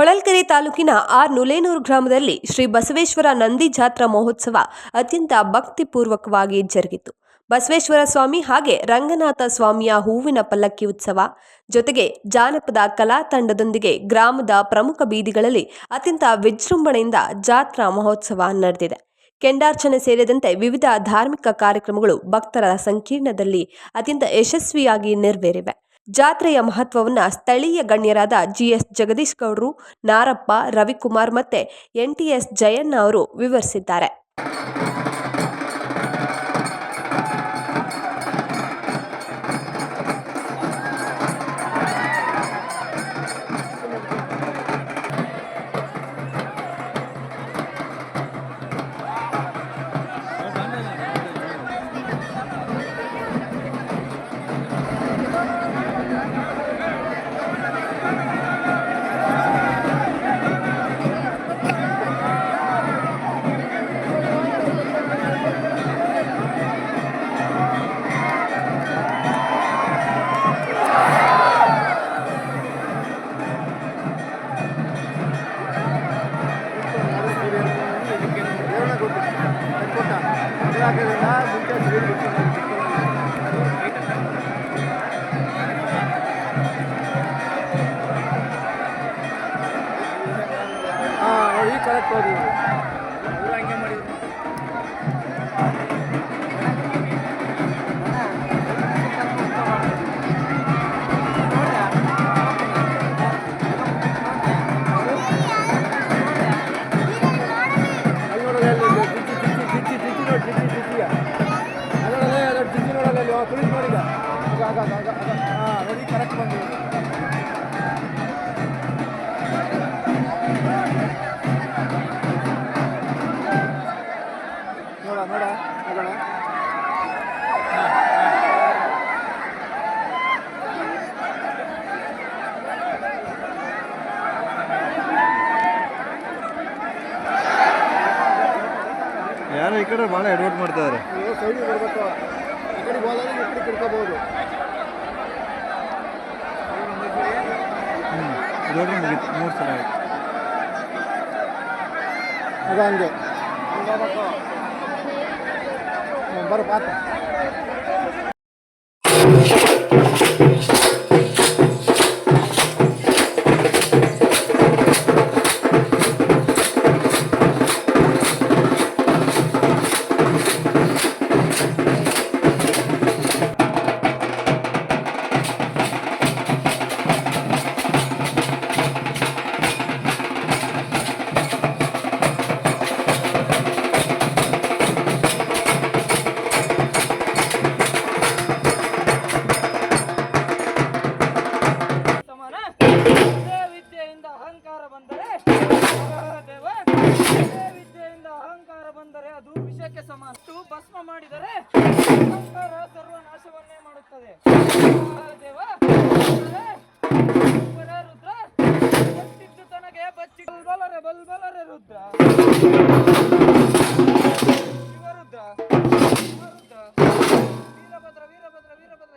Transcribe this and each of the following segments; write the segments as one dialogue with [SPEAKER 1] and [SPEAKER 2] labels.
[SPEAKER 1] ಹೊಳಲ್ಕೆರೆ ತಾಲೂಕಿನ ಆರ್ ನುಲೇನೂರು ಗ್ರಾಮದಲ್ಲಿ ಶ್ರೀ ಬಸವೇಶ್ವರ ನಂದಿ ಜಾತ್ರಾ ಮಹೋತ್ಸವ ಅತ್ಯಂತ ಭಕ್ತಿಪೂರ್ವಕವಾಗಿ ಜರುಗಿತು. ಬಸವೇಶ್ವರ ಸ್ವಾಮಿ ಹಾಗೆ ರಂಗನಾಥ ಸ್ವಾಮಿಯ ಹೂವಿನ ಪಲ್ಲಕ್ಕಿ ಉತ್ಸವ, ಜೊತೆಗೆ ಜಾನಪದ ಕಲಾ ತಂಡದೊಂದಿಗೆ ಗ್ರಾಮದ ಪ್ರಮುಖ ಬೀದಿಗಳಲ್ಲಿ ಅತ್ಯಂತ ವಿಜೃಂಭಣೆಯಿಂದ ಜಾತ್ರಾ ಮಹೋತ್ಸವ ನಡೆದಿದೆ. ಕೆಂಡಾರ್ಚನೆ ಸೇರಿದಂತೆ ವಿವಿಧ ಧಾರ್ಮಿಕ ಕಾರ್ಯಕ್ರಮಗಳು ಭಕ್ತರ ಸಂಕೀರ್ಣದಲ್ಲಿ ಅತ್ಯಂತ ಯಶಸ್ವಿಯಾಗಿ ನೆರವೇರಿವೆ. ಜಾತ್ರೆಯ ಮಹತ್ವವನ್ನು ಸ್ಥಳೀಯ ಗಣ್ಯರಾದ ಜಿಎಸ್ ಜಗದೀಶ್ ಗೌಡ್ರು ನಾರಪ್ಪ ರವಿಕುಮಾರ್ ಮತ್ತೆ ಎಸ್ ಜಯಣ್ಣ ಅವರು ವಿವರಿಸಿದ್ದಾರೆ.
[SPEAKER 2] ಹಾಂ ಈಗ
[SPEAKER 3] ಕಡೆ ಬಹಳ ಅಡ್ವರ್ಟ್ ಮಾಡ್ತಾರೆ
[SPEAKER 2] ಸೈಡಿಗೆ ಬರಬೇಕು ಈ ಕಡೆ ಹೋದಾಗ ಈ ಕಡೆ ತಿರ್ಕೋಬೋದು
[SPEAKER 3] ನೋಡ್ರಿ ಮುಗೀತು ಮೂರು ಸಲ ಆಯ್ತು.
[SPEAKER 2] ಅದು ಹಂಗೆ. ಹ್ಮ್, ಬರೋ ಪಾತ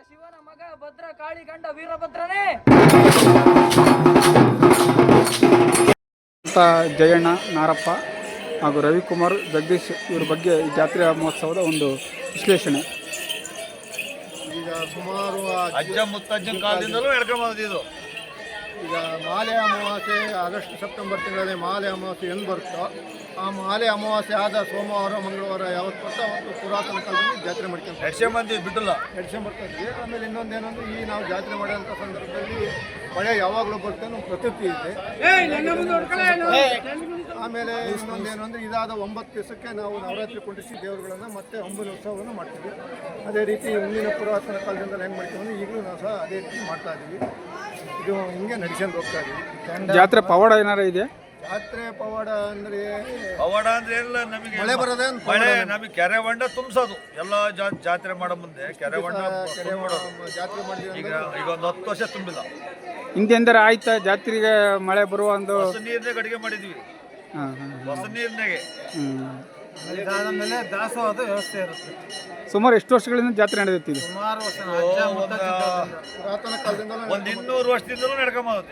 [SPEAKER 4] ಶಿವನ ಮಗ ಭದ್ರ ಕಾಳಿ ಗಂಡ
[SPEAKER 5] ಜಯಣ್ಣ ನಾರಪ್ಪ ಹಾಗೂ ರವಿಕುಮಾರ್ ಜಗದೀಶ್ ಇವ್ರ ಬಗ್ಗೆ ಈ ಜಾತ್ರೆ ಮಹೋತ್ಸವದ ಒಂದು ವಿಶ್ಲೇಷಣೆ.
[SPEAKER 2] ಈಗ ಸುಮಾರು ಆ
[SPEAKER 3] ಅಜ್ಜ ಮುತ್ತಜ್ಜನ ಕಾಲದಿಂದಲೂ ಎಡ್ಕೊಂಡ್ ಬಂದಿದ್ದು.
[SPEAKER 2] ಈಗ ಮಾಲೆ ಅಮಾವಾಸ್ಯೆ ಆಗಸ್ಟ್ ಸೆಪ್ಟೆಂಬರ್ ತಿಂಗಳಲ್ಲಿ ಮಾಲೆ ಅಮಾವಾಸ್ಯೆ ಎಂದು ಬರುತ್ತೋ ಆ ಮಾಲೆ ಅಮಾವಾಸ್ಯೆ ಆದ ಸೋಮವಾರ ಮಂಗಳವಾರ ಯಾವತ್ತು ಬರ್ತಾ ಅವತ್ತು ಪುರಾತನ ಕಾಲದಲ್ಲಿ ಜಾತ್ರೆ ಮಾಡ್ಕೊಂಡು
[SPEAKER 3] ಎಡ್ಸೆ ಮಂದಿ ಬಿಟ್ಟಿಲ್ಲ.
[SPEAKER 2] ಎಡ್ಸೆ ಇದ್ವಿ. ಆಮೇಲೆ ಇನ್ನೊಂದೇನಂದ್ರೆ ಈ ನಾವು ಜಾತ್ರೆ ಮಾಡೋಂಥ ಸಂದರ್ಭದಲ್ಲಿ ಮಳೆ ಯಾವಾಗಲೂ ಬರುತ್ತೆ ನಮ್ಮ ಪ್ರತೀತಿ ಇದೆ. ಆಮೇಲೆ ಇನ್ನೊಂದೇನು ಅಂದರೆ ಇದಾದ ಒಂಬತ್ತು ದಿವಸಕ್ಕೆ ನಾವು ನವರಾತ್ರಿ ಕುಂಡಿಸಿ ದೇವರುಗಳನ್ನು ಮತ್ತೆ ಒಂಬತ್ತು ಉತ್ಸವವನ್ನು ಮಾಡ್ತೀವಿ. ಅದೇ ರೀತಿ ಹಿಂದಿನ ಪುರಾತನ ಕಾಲದಿಂದ ಹೆಂಗೆ ಮಾಡ್ತೀವಿ ಅಂದ್ರೆ ಈಗಲೂ ನಾವು ಸಹ ಅದೇ ರೀತಿ ಮಾಡ್ತಾ ಇದ್ದೀವಿ ಇದು ಹಿಂಗೆ ನಡೆಸ್ಕೊಂಡು ಹೋಗ್ತಾ ಇದ್ದೀವಿ
[SPEAKER 5] ಜಾತ್ರೆ ಪವಾಡ ಏನಾರ ಇದೆ
[SPEAKER 2] ಜಾತ್ರೆ ಪವಾಡ ಅಂದ್ರೆ
[SPEAKER 3] ಪವಾಡ ಅಂದ್ರೆ ಎಲ್ಲ ನಮಗೆ
[SPEAKER 2] ಮಳೆ ಬರೋದೇ
[SPEAKER 3] ಮಳೆ ನಮಗೆ ಕೆರೆ ಹೊಂಡ ತುಂಬಿಸೋದು. ಎಲ್ಲ ಜಾ- ಜಾತ್ರೆ ಮಾಡೋ ಮುಂದೆ ಕೆರೆ ಹೊಂಡ
[SPEAKER 2] ಕೆರೆ ಜಾತ್ರೆ ಮಾಡಿದ್ವಿ
[SPEAKER 3] ಈಗ ಈಗ ಒಂದು ಹತ್ತು ವರ್ಷ ತುಂಬಿಲ್ಲ.
[SPEAKER 5] ಹಿಂದೆಂದರೆ ಆಯ್ತಾ ಜಾತ್ರೆಗೆ ಮಳೆ ಬರುವ ಒಂದು
[SPEAKER 3] ಹೊಸ ನೀರ್ನಾಗ ಅಡಿಗೆ ಮಾಡಿದ್ವಿ.
[SPEAKER 5] ಹಾಂ ಹಾಂ
[SPEAKER 3] ಹೊಸ ನೀರ್ನಾಗೆ.
[SPEAKER 5] ಹ್ಞೂ
[SPEAKER 6] ಇದಾದ್ಮೇಲೆ ದಾಸೋಹದ ವ್ಯವಸ್ಥೆ ಇರುತ್ತೆ.
[SPEAKER 5] ಸುಮಾರು ಎಷ್ಟು ವರ್ಷಗಳಿಂದ ಜಾತ್ರೆ ನಡೆಯುತ್ತಿದೆ
[SPEAKER 6] ಸುಮಾರು ವರ್ಷ ಅಜ್ಜ ಮುತ್ತಜ್ಜ
[SPEAKER 2] ಪುರಾತನ ಕಾಲದಿಂದಲೂ
[SPEAKER 3] ಒಂದ್ ಇನ್ನೂರು ವರ್ಷದಿಂದಲೂ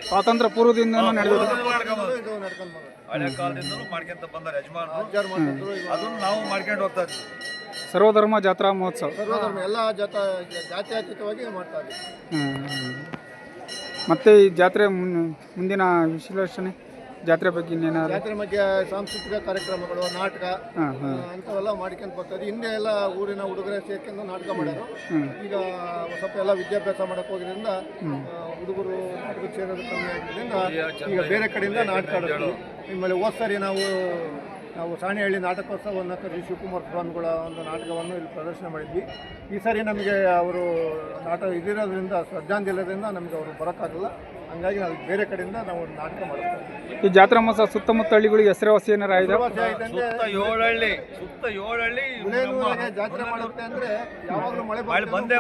[SPEAKER 5] ಸ್ವಾತಂತ್ರ್ಯ ಪೂರ್ವದಿಂದ ನಡೆದಿದೆ.
[SPEAKER 3] ನಡ್ಕೊಂಬಂದ
[SPEAKER 2] ಇದು ನಡ್ಕೊಂಡು ಬಂದ
[SPEAKER 3] ಹಳೆ ಕಾಲದಿಂದಲೂ ಮಾಡ್ಕೊಂತ ಬಂದಾರೆ ಯಜಮಾನರು.
[SPEAKER 2] ಅಜ್ಜಾರು ಮಾಡ್ತಿದ್ರು ಇವಾಗ
[SPEAKER 3] ಅದನ್ನು ನಾವು ಮಾಡ್ಕೊಂಡು ಹೋಗ್ತಾ ಇದ್ವಿ.
[SPEAKER 5] ಸರ್ವಧರ್ಮ ಜಾತ್ರಾ ಮಹೋತ್ಸವ.
[SPEAKER 2] ಸರ್ವಧರ್ಮ ಎಲ್ಲ ಜಾತ ಜಾತ್ಯತೀತವಾಗಿ ಮಾಡ್ತಾ ಇದ್ದೀವಿ
[SPEAKER 5] ಹ್ಮ್. ಮತ್ತೆ ಈ ಜಾತ್ರೆ ಮುನ್- ಮುಂದಿನ ವಿಶ್ಲೇಷಣೆ ಜಾತ್ರೆ ಬಗ್ಗೆ ಇನ್ನೇನಾದ್ರು?
[SPEAKER 2] ಜಾತ್ರೆ ಬಗ್ಗೆ ಸಾಂಸ್ಕೃತಿಕ ಕಾರ್ಯಕ್ರಮಗಳು ನಾಟಕ
[SPEAKER 5] ಅಂತವೆಲ್ಲ ಹಾಂ.
[SPEAKER 2] ಅಂಥವೆಲ್ಲ ಮಾಡ್ಕೊಂತ ಬರ್ತಾರೆ ಹಿಂದೆ ಎಲ್ಲ ಊರಿನ ಹುಡುಗರೇ ಸೇರ್ಕೊಂಡು ನಾಟಕ ಮಾಡೋರು ಈಗ ಸ್ವಲ್ಪ ಎಲ್ಲ ವಿದ್ಯಾಭ್ಯಾಸ ಮಾಡಕ್ ಹೋಗಿದ್ರಿಂದ ಹುಡುಗರು ನಾಟಕ ಸೇರೋದು ಕಮ್ಮಿ ಆಗಿದ್ದರಿಂದ ಈಗ ಬೇರೆ ಕಡೆಯಿಂದ ನಾಟಕ ಆಡೋದು ನಿಮ್ಮಲ್ಲಿ ಹೋದ್ ಸರಿ ನಾವು ನಾವು ಸಾಣಿಹಳ್ಳಿ ನಾಟಕೋತ್ಸವವನ್ನು ಕರೆಸಿ ಶಿವಕುಮಾರ್ ಸ್ವಾಮಿಗಳ ಒಂದು ನಾಟಕವನ್ನು ಇಲ್ಲಿ ಪ್ರದರ್ಶನ ಮಾಡಿದ್ವಿ. ಈ ಸಾರಿ ನಮಗೆ ಅವರು ನಾಟಕ ಇದಿರೋದ್ರಿಂದ ಶ್ರದ್ಧಾಂಜಲಿ ಇರೋದ್ರಿಂದ ನಮಗೆ ಅವರು ಬರೋಕ್ಕಾಗಲ್ಲ. ಹಂಗಾಗಿ ನಾವು ಬೇರೆ ಕಡೆಯಿಂದ ನಾವು ಒಂದು ನಾಟಕ ಮಾಡ್ತೀವಿ.
[SPEAKER 5] ಈ ಜಾತ್ರಾ ಮಹೋತ್ಸವ ಸುತ್ತಮುತ್ತ ಹಳ್ಳಿಗಳಿಗೆ ಹೆಸರುವಾಸಿ ಏನಾರ ಆಗಿದೆ
[SPEAKER 3] ಸುತ್ತ ಏಳಹಳ್ಳಿ ಸುತ್ತ
[SPEAKER 2] ಹುಳೇನೂರಿಗೆ ಜಾತ್ರೆ ಮಾಡುತ್ತೆ ಅಂದ್ರೆ ಯಾವಾಗಲೂ ಮಳೆ
[SPEAKER 3] ಮಳೆ ಬಂದೇ